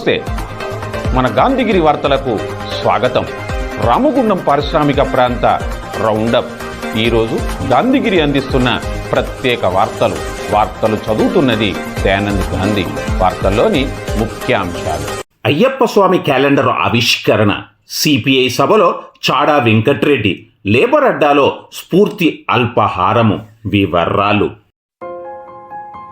నమస్తే. మన గాంధీగిరి వార్తలకు స్వాగతం. రామగుండం పారిశ్రామిక ప్రాంత రౌండప్. ఈరోజు గాంధీగిరి అందిస్తున్న ప్రత్యేక వార్తలు. వార్తలు చదువుతున్నది దయానంద్ గాంధీ. వార్తల్లోని ముఖ్యాంశాలు. అయ్యప్ప స్వామి క్యాలెండర్ ఆవిష్కరణ. సిపిఐ సభలో చాడా వెంకట్రెడ్డి. లేబర్ అడ్డాలో స్ఫూర్తి అల్పాహారము. వివరాలు.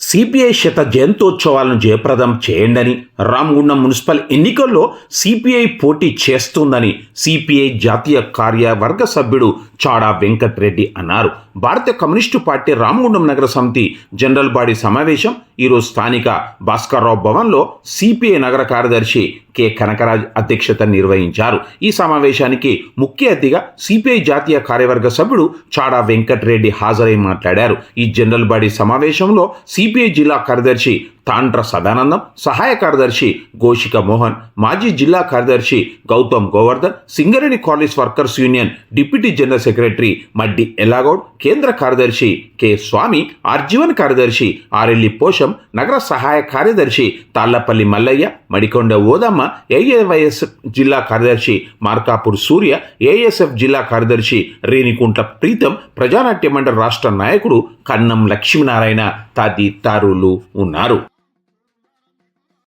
CPI శత జయంతోత్సవాలను జయప్రదం చేయండని రామగుండం మున్సిపల్ ఎన్నికల్లో సిపిఐ పోటీ చేస్తుందని సిపిఐ జాతీయ కార్యవర్గ సభ్యుడు చాడా వెంకట్రెడ్డి అన్నారు. భారత కమ్యూనిస్టు పార్టీ రామగుండం నగర సమితి జనరల్ బాడీ సమావేశం ఈరోజు స్థానిక భాస్కర్రావు భవన్లో సిపిఐ నగర కార్యదర్శి కె. కనకరాజ్ అధ్యక్షత నిర్వహించారు. ఈ సమావేశానికి ముఖ్య అతిథిగా సిపిఐ జాతీయ కార్యవర్గ సభ్యుడు చాడా వెంకట్రెడ్డి హాజరై మాట్లాడారు. ఈ జనరల్ బాడీ సమావేశంలో సిపిఐ జిల్లా కార్యదర్శి తాండ్ర సదానందం సహాయ కార్యదర్శి గోషిక మోహన్ మాజీ జిల్లా కార్యదర్శి Gautam Govardhan Singareni college workers union deputy general secretary Maddi Ellagoud కేంద్ర కార్యదర్శి కె స్వామి ఆర్జీవన్ కార్యదర్శి ఆర్ఎల్లి పోషం నగర సహాయ కార్యదర్శి తాళ్ళపల్లి మల్లయ్య మడికొండ ఓదమ్మ ఏఏవైఎస్ జిల్లా కార్యదర్శి మార్కాపూర్ సూర్య ఏఎస్ఎఫ్ జిల్లా కార్యదర్శి రేణికుంట్ల ప్రీతం ప్రజానాట్య మండలి రాష్ట్ర నాయకుడు కన్నం లక్ష్మీనారాయణ తదితరులు ఉన్నారు.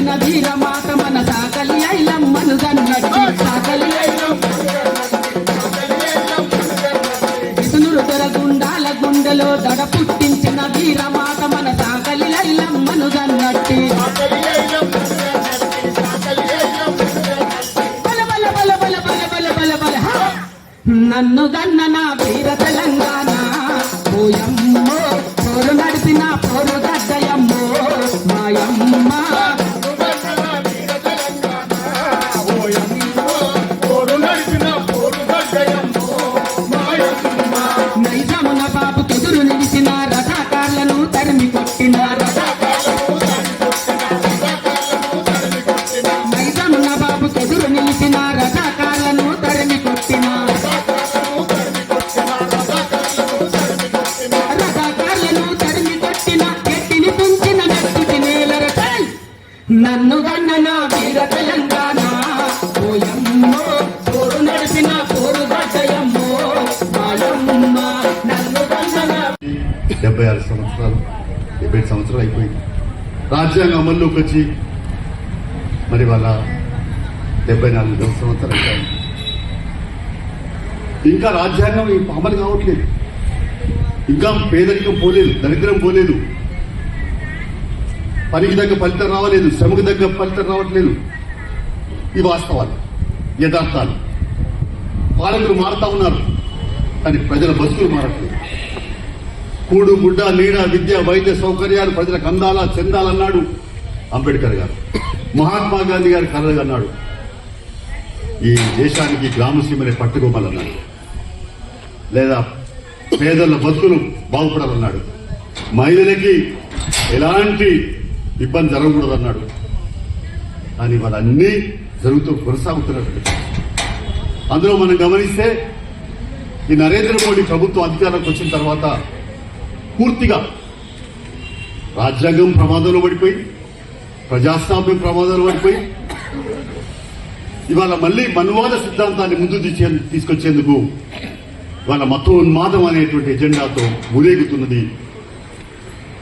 పుట్టిన వీరమాత మన సాకలి ఐలమ్మను గన్నట్టు సాకలి ఇసునురు దొరగుండాల గుండెలో దడ పుట్టించిన వీరమాత మన సాకలి ఐలమ్మను గన్నట్టు నన్ను దన్న నా వీర తెలంగాణ. నన్ను గన్నన వీర తెలంగాణ. ఓయమ్మో పోరు నడిపిన పోరు గడ్డయమ్మో బాలమ్మ నన్ను గన్నన డెబ్బై ఆరు సంవత్సరాలు డెబ్బై సంవత్సరాలు అయిపోయింది. రాజ్యాంగం అమల్లోకి వచ్చి మరి వాళ్ళ డెబ్బై నాలుగు సంవత్సరాలు అయిపోయింది. ఇంకా రాజ్యాంగం అమలు కావట్లేదు. ఇంకా పేదరికం పోలేదు దరిద్రం పోలేదు. పనికి తగ్గ ఫలితం రావలేదు శ్రమకు తగ్గ ఫలితం రావట్లేదు. ఈ వాస్తవాలు యథార్థాలు. పాలకులు మారుతా ఉన్నారు కానీ ప్రజల బతుకులు మారట్లేదు. కూడు గుడ్డ నీడ విద్య వైద్య సౌకర్యాలు ప్రజలకు అందాలా చెందాలన్నాడు అంబేద్కర్ గారు. మహాత్మా గాంధీ గారు కలలు అన్నాడు. ఈ దేశానికి గ్రామసీమని పట్టుకోవాలన్నాడు. లేదా పేదల బతుకులు బాగుపడాలన్నాడు. మహిళలకి ఎలాంటి ఇబ్బంది జరగకూడదన్నాడు. కానీ వాళ్ళన్నీ జరుగుతూ కొనసాగుతున్నట్టు. అందులో మనం గమనిస్తే ఈ నరేంద్ర మోడీ ప్రభుత్వం అధికారంలోకి వచ్చిన తర్వాత పూర్తిగా రాజ్యాంగం ప్రమాదంలో పడిపోయి ప్రజాస్వామ్యం ప్రమాదంలో పడిపోయి ఇవాళ మళ్ళీ మనువాద సిద్ధాంతాన్ని ముందు తీసుకొచ్చేందుకు వాళ్ళ మతోన్మాదం అనేటువంటి ఎజెండాతో ఊరేగుతున్నది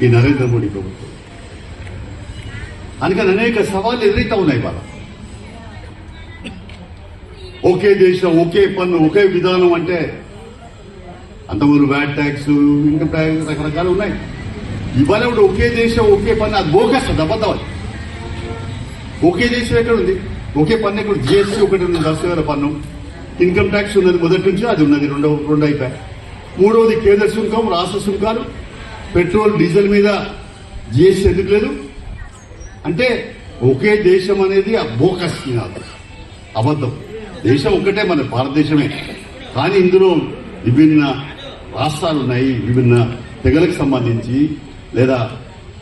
ఈ నరేంద్ర మోడీ ప్రభుత్వం. అందుకని అనేక సవాళ్ళు ఎదురైతా ఉన్నాయి వాళ్ళ ఒకే దేశం ఒకే పన్ను ఒకే విధానం అంటే అంతకుముందు వ్యాట్ ట్యాక్స్ ఇన్కమ్ ట్యాక్స్ రకరకాలు ఉన్నాయి. ఇవాళ కూడా ఒకే దేశం ఒకే పన్ను అది బోకస్ అది అబద్ధం ఒకే దేశం ఎక్కడ ఉంది? ఒకే పన్ను ఎక్కడ జిఎస్టీ ఒకటి ఉంది దశవేల పన్ను. ఇన్కమ్ ట్యాక్స్ ఉన్నది మొదటి నుంచి అది ఉన్నది రెండవ రెండు అయిపోయి మూడవది కేంద్ర సుంకం రాష్ట్ర సుంకాలు. పెట్రోల్ డీజిల్ మీద జిఎస్టీ ఎందుకు లేదు? అంటే ఒకే దేశం అనేది ఆ బోకస్ కాదు అబద్ధం. దేశం ఒక్కటే మన భారతదేశమే. కానీ ఇందులో విభిన్న రాష్ట్రాలు ఉన్నాయి విభిన్న తెగలకు సంబంధించి లేదా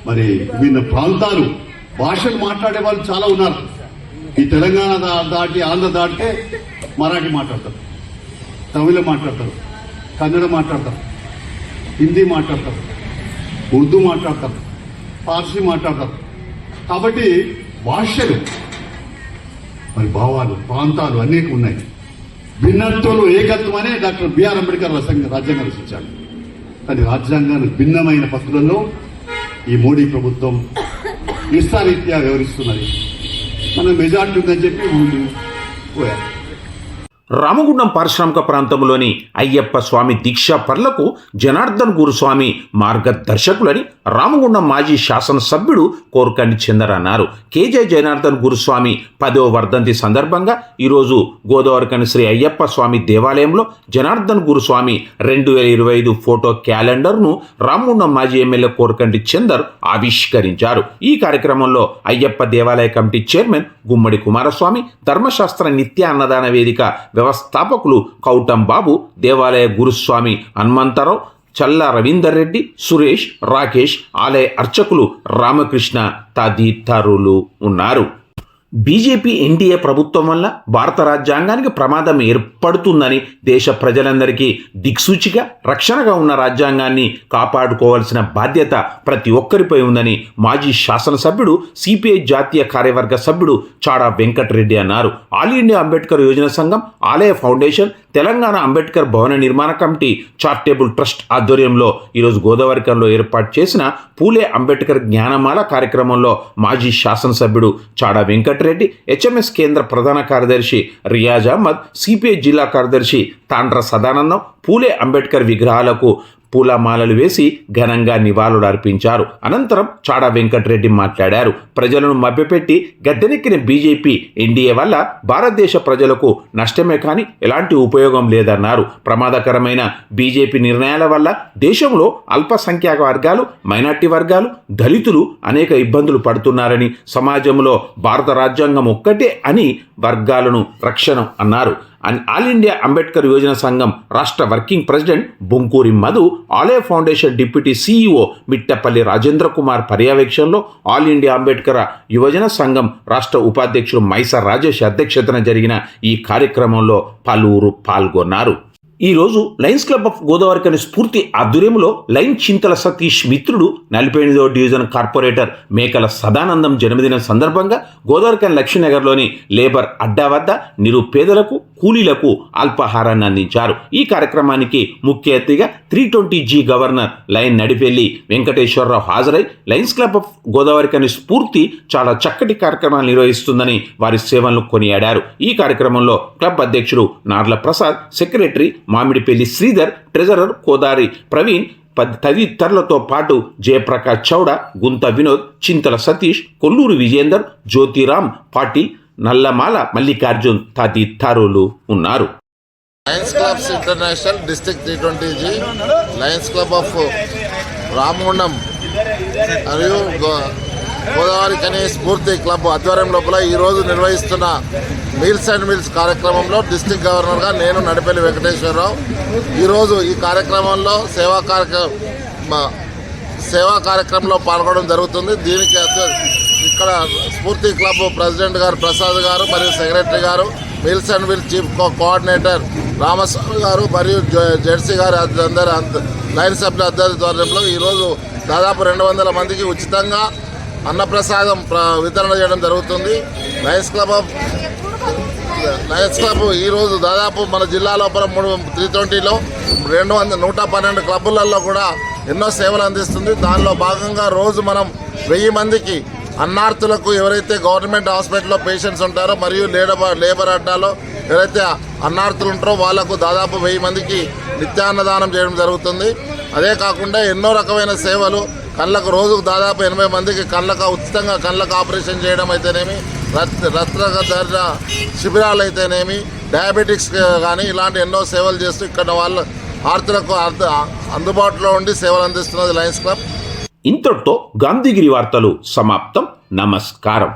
మరి విభిన్న ప్రాంతాలు. భాషలు మాట్లాడే వాళ్ళు చాలా ఉన్నారు. ఈ తెలంగాణ దాటి ఆంధ్ర దాటితే మరాఠీ మాట్లాడతారు. తమిళ మాట్లాడతారు. కన్నడ మాట్లాడతారు. హిందీ మాట్లాడతారు. ఉర్దూ మాట్లాడతారు. పార్సీ మాట్లాడతారు. కాబట్టి భాషలు మరి భావాలు ప్రాంతాలు అనేక ఉన్నాయి. భిన్నత్వంలో ఏకత్వం అనే డాక్టర్ బిఆర్ అంబేద్కర్ రసంగ రాజ్యాంగం రచించాడు. కానీ రాజ్యాంగాన్ని భిన్నమైన పద్ధతులలో ఈ మోడీ ప్రభుత్వం ఇష్టారీత్యా వ్యవహరిస్తున్నది. మన మెజార్టీ ఉందని చెప్పి ముందు పోయారు. రామగుండం పారిశ్రామిక ప్రాంతంలోని అయ్యప్ప స్వామి దీక్షా పర్లకు జనార్దన్ గురుస్వామి మార్గదర్శకులని రామగుండం మాజీ శాసనసభ్యుడు కోరకండి చందర్ అన్నారు. కేజే జనార్దన్ గురుస్వామి పదో వర్ధంతి సందర్భంగా ఈరోజు గోదావరికని శ్రీ అయ్యప్ప స్వామి దేవాలయంలో జనార్దన్ గురుస్వామి రెండు వేల ఇరవై ఐదు ఫోటో క్యాలెండర్ను రామగుండం మాజీ ఎమ్మెల్యే కోరకంటి చందర్ ఆవిష్కరించారు. ఈ కార్యక్రమంలో అయ్యప్ప దేవాలయ కమిటీ చైర్మన్ గుమ్మడి కుమారస్వామి ధర్మశాస్త్ర నిత్య అన్నదాన వేదిక వ్యవస్థాపకులు కౌటం బాబు దేవాలయ గురుస్వామి హనుమంతరావు చల్ల రవీందర్ రెడ్డి సురేష్ రాకేష్ ఆలయ అర్చకులు రామకృష్ణ తదితరులు ఉన్నారు. బీజేపీ ఎన్డీఏ ప్రభుత్వం వల్ల భారత రాజ్యాంగానికి ప్రమాదం ఏర్పడుతుందని దేశ ప్రజలందరికీ దిక్సూచిగా రక్షణగా ఉన్న రాజ్యాంగాన్ని కాపాడుకోవాల్సిన బాధ్యత ప్రతి ఒక్కరిపై ఉందని మాజీ శాసనసభ్యుడు సిపిఐ జాతీయ కార్యవర్గ సభ్యుడు చాడా వెంకటరెడ్డి అన్నారు. ఆల్ ఇండియా అంబేద్కర్ యోజన సంఘం ఆలయ ఫౌండేషన్ తెలంగాణ అంబేద్కర్ భవన నిర్మాణ కమిటీ చారిటబుల్ ట్రస్ట్ ఆధ్వర్యంలో ఈరోజు గోదావరికంలో ఏర్పాటు చేసిన పూలే అంబేద్కర్ జ్ఞానమాల కార్యక్రమంలో మాజీ శాసనసభ్యుడు చాడా వెంకటరెడ్డి హెచ్ఎంఎస్ కేంద్ర ప్రధాన కార్యదర్శి రియాజ్ అహ్మద్ సిపిఐ జిల్లా కార్యదర్శి తాండ్ర సదానందం పూలే అంబేద్కర్ విగ్రహాలకు పూలమాలలు వేసి ఘనంగా నివాళులు అర్పించారు. అనంతరం చాడా వెంకటరెడ్డి మాట్లాడారు. ప్రజలను మభ్యపెట్టి గద్దెనెక్కిన బీజేపీ ఎన్డీఏ వల్ల భారతదేశ ప్రజలకు నష్టమే కానీ ఎలాంటి ఉపయోగం లేదన్నారు. ప్రమాదకరమైన బీజేపీ నిర్ణయాల వల్ల దేశంలో అల్పసంఖ్యాక వర్గాలు మైనార్టీ వర్గాలు దళితులు అనేక ఇబ్బందులు పడుతున్నారని సమాజంలో భారత రాజ్యాంగం ఒక్కటే అని వర్గాలను రక్షణ అన్నారు. And all India Ambedkar Yojana సంఘం రాష్ట్ర working president Bonkuri Madhu Alaya foundation deputy CEO Mittapalli Rajendra Kumar పర్యవేక్షణలో ఆల్ ఇండియా అంబేద్కర్ యువజన సంఘం రాష్ట్ర ఉపాధ్యక్షుడు మైసర్ రాజేష్ అధ్యక్షతన జరిగిన ఈ కార్యక్రమంలో పలువురు పాల్గొన్నారు. ఈ రోజు లయన్స్ క్లబ్ ఆఫ్ గోదావరికని స్ఫూర్తి ఆధ్వర్యంలో లైన్ చింతల సతీష్ మిత్రుడు నలభై ఎనిమిదవ డివిజన్ కార్పొరేటర్ మేకల సదానందం జన్మదినం సందర్భంగా గోదావరికన్ లక్ష్మీనగర్లోని లేబర్ అడ్డా వద్ద నిరుపేదలకు కూలీలకు అల్పాహారాన్ని అందించారు. ఈ కార్యక్రమానికి ముఖ్య అతిథిగా three twenty G governor lion Nadipelli Venkateswararao హాజరై లయన్స్ క్లబ్ ఆఫ్ గోదావరికని స్ఫూర్తి చాలా చక్కటి కార్యక్రమాలు నిర్వహిస్తుందని వారి సేవలను కొనియాడారు. ఈ కార్యక్రమంలో క్లబ్ అధ్యక్షుడు నార్ల ప్రసాద్ సెక్రటరీ మామిడిపల్లి శ్రీధర్ ట్రెజరర్ కోదారి ప్రవీణ్ తదితరులతో పాటు జయప్రకాష్ చౌడ గుంత వినోద్ చింతల సతీష్ కొల్లూరు విజేందర్ జ్యోతిరామ్ పాటిల్ నల్లమాల మల్లికార్జున్ తదితరులు ఉన్నారు. Lions clubs international district three twenty G lions club of Ramagundam మరియు గోదావరి కనీ స్ఫూర్తి క్లబ్ ఆధ్వర్యం లోపల ఈరోజు నిర్వహిస్తున్న మీల్స్ అండ్ మీల్స్ కార్యక్రమంలో డిస్టిక్ గవర్నర్గా నేను నడిపల్లి వెంకటేశ్వరరావు. ఈరోజు ఈ కార్యక్రమంలో సేవా కార్యక్రమ సేవా కార్యక్రమంలో పాల్గొనడం జరుగుతుంది. దీనికి ఇక్కడ స్ఫూర్తి క్లబ్ ప్రెసిడెంట్ గారు ప్రసాద్ గారు మరియు సెక్రటరీ గారు meals and meals chief co- coordinator Ramaswamy గారు మరియు జె- జెర్సీ గారు అందరి లైన్ సభ్యుల ఆధ్వర్యంలో ఈరోజు దాదాపు రెండు వందల మందికి ఉచితంగా అన్నప్రసాదం ప్ర- వితరణ చేయడం జరుగుతుంది. Lions club of lions club ఈరోజు దాదాపు మన జిల్లా లోపల మూడు త్రీ ట్వంటీలో రెండు వందల నూట పన్నెండు క్లబ్బులలో కూడా ఎన్నో సేవలు అందిస్తుంది. దానిలో భాగంగా రోజు మనం వెయ్యి మందికి అన్నార్థులకు ఎవరైతే గవర్నమెంట్ హాస్పిటల్లో పేషెంట్స్ ఉంటారో మరియు లేబర్ లేబర్ అడ్డాలో ఎవరైతే అన్నార్థులు ఉంటారో వాళ్ళకు దాదాపు వెయ్యి మందికి నిత్యాన్నదానం చేయడం జరుగుతుంది. అదే కాకుండా ఎన్నో రకమైన సేవలు కళ్ళకు రోజుకు దాదాపు ఎనభై మందికి కళ్ళకు ఉచితంగా కళ్ళకు ఆపరేషన్ చేయడం అయితేనేమి రక్త శిబిరాలు అయితేనేమి డయాబెటిక్స్ కానీ ఇలాంటి ఎన్నో సేవలు చేస్తూ ఇక్కడ వాళ్ళ ఆర్తులకు అర్థ అందుబాటులో ఉండి సేవలు అందిస్తున్నది లయన్స్ క్లబ్. ఇంతటితో గాంధీగిరి వార్తలు సమాప్తం. నమస్కారం.